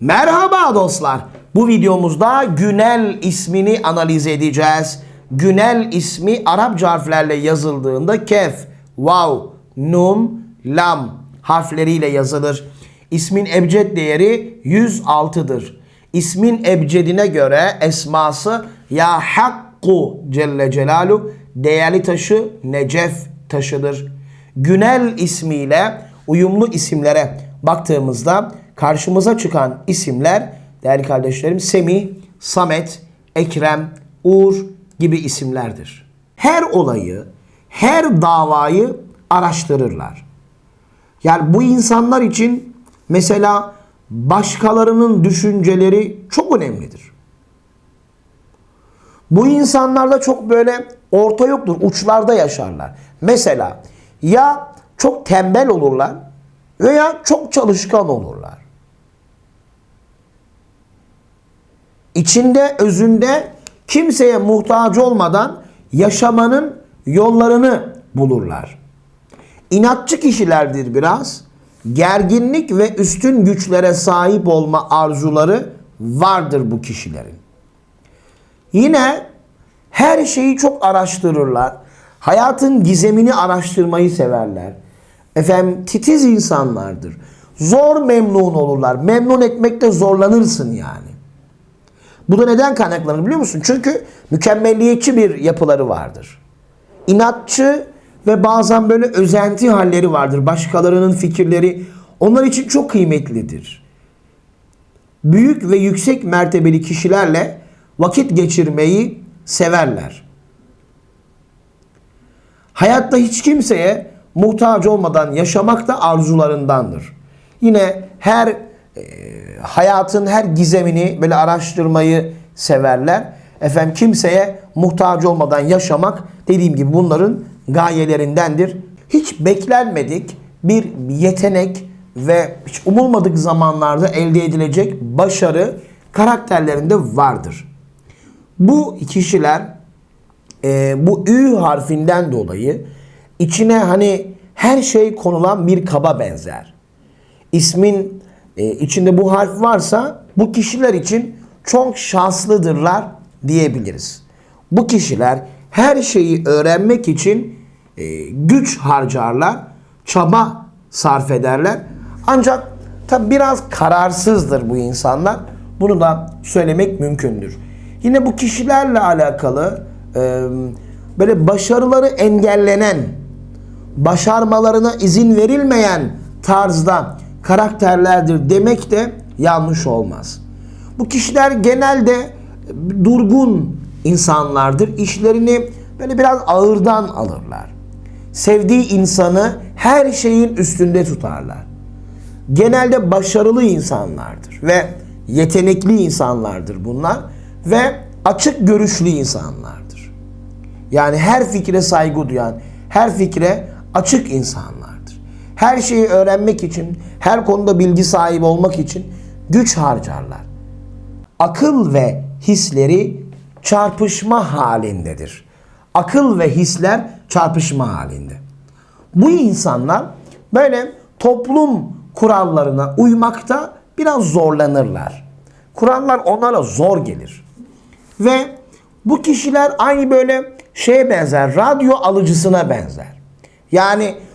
Merhaba dostlar. Bu videomuzda Günel ismini analiz edeceğiz. Günel ismi Arapça harflerle yazıldığında kef, vav, nun, lam harfleriyle yazılır. İsmin ebced değeri 106'dır. İsmin ebcedine göre esması Ya Hakku Celle Celalu değerli taşı Necef taşıdır. Günel ismiyle uyumlu isimlere baktığımızda karşımıza çıkan isimler değerli kardeşlerim Semih, Samet, Ekrem, Uğur gibi isimlerdir. Her olayı, her davayı araştırırlar. Yani bu insanlar için mesela başkalarının düşünceleri çok önemlidir. Bu insanlarda çok böyle orta yoktur, uçlarda yaşarlar. Mesela ya çok tembel olurlar veya çok çalışkan olurlar. İçinde, özünde kimseye muhtaç olmadan yaşamanın yollarını bulurlar. İnatçı kişilerdir biraz. Gerginlik ve üstün güçlere sahip olma arzuları vardır bu kişilerin. Yine her şeyi çok araştırırlar. Hayatın gizemini araştırmayı severler. Efendim titiz insanlardır. Zor memnun olurlar. Memnun etmekte zorlanırsın yani. Bu da neden kaynaklanır biliyor musun? Çünkü mükemmelliyetçi bir yapıları vardır. İnatçı ve bazen böyle özenti halleri vardır. Başkalarının fikirleri onlar için çok kıymetlidir. Büyük ve yüksek mertebeli kişilerle vakit geçirmeyi severler. Hayatta hiç kimseye muhtaç olmadan yaşamak da arzularındandır. Yine her e, hayatın her gizemini böyle araştırmayı severler. Efendim kimseye muhtaç olmadan yaşamak dediğim gibi bunların gayelerindendir. Hiç beklenmedik bir yetenek ve hiç umulmadık zamanlarda elde edilecek başarı karakterlerinde vardır. Bu kişiler e, bu ü harfinden dolayı içine hani her şey konulan bir kaba benzer. İsmin e, içinde bu harf varsa bu kişiler için çok şanslıdırlar diyebiliriz. Bu kişiler her şeyi öğrenmek için e, güç harcarlar, çaba sarf ederler. Ancak tabi biraz kararsızdır bu insanlar. Bunu da söylemek mümkündür. Yine bu kişilerle alakalı e, böyle başarıları engellenen, başarmalarına izin verilmeyen tarzda karakterlerdir demek de yanlış olmaz. Bu kişiler genelde durgun insanlardır. İşlerini böyle biraz ağırdan alırlar. Sevdiği insanı her şeyin üstünde tutarlar. Genelde başarılı insanlardır ve yetenekli insanlardır bunlar ve açık görüşlü insanlardır. Yani her fikre saygı duyan, her fikre açık insanlardır. Her şeyi öğrenmek için, her konuda bilgi sahibi olmak için güç harcarlar. Akıl ve hisleri çarpışma halindedir. Akıl ve hisler çarpışma halinde. Bu insanlar böyle toplum kurallarına uymakta biraz zorlanırlar. Kurallar onlara zor gelir. Ve bu kişiler aynı böyle şeye benzer, radyo alıcısına benzer. Yani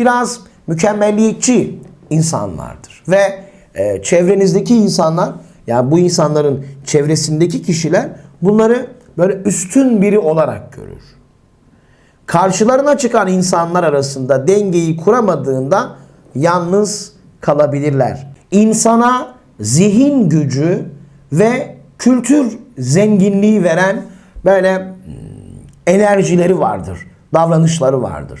Biraz mükemmelliyetçi insanlardır. Ve e, çevrenizdeki insanlar yani bu insanların çevresindeki kişiler bunları böyle üstün biri olarak görür. Karşılarına çıkan insanlar arasında dengeyi kuramadığında yalnız kalabilirler. İnsana zihin gücü ve kültür zenginliği veren böyle hmm, enerjileri vardır, davranışları vardır.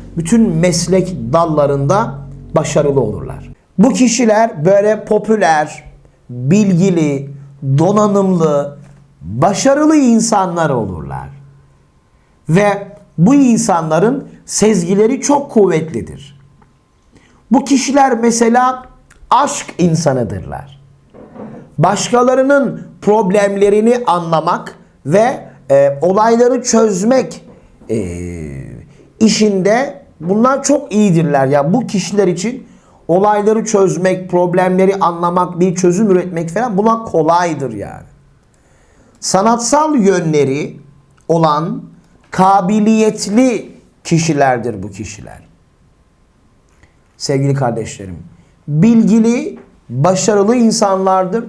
bütün meslek dallarında başarılı olurlar. Bu kişiler böyle popüler, bilgili, donanımlı, başarılı insanlar olurlar. Ve bu insanların sezgileri çok kuvvetlidir. Bu kişiler mesela aşk insanıdırlar. Başkalarının problemlerini anlamak ve e, olayları çözmek e, işinde bunlar çok iyidirler. Ya bu kişiler için olayları çözmek, problemleri anlamak, bir çözüm üretmek falan buna kolaydır yani. Sanatsal yönleri olan kabiliyetli kişilerdir bu kişiler. Sevgili kardeşlerim, bilgili, başarılı insanlardır.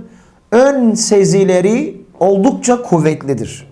Ön sezileri oldukça kuvvetlidir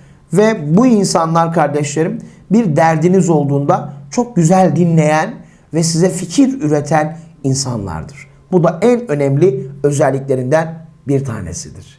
Ve bu insanlar kardeşlerim bir derdiniz olduğunda çok güzel dinleyen ve size fikir üreten insanlardır. Bu da en önemli özelliklerinden bir tanesidir.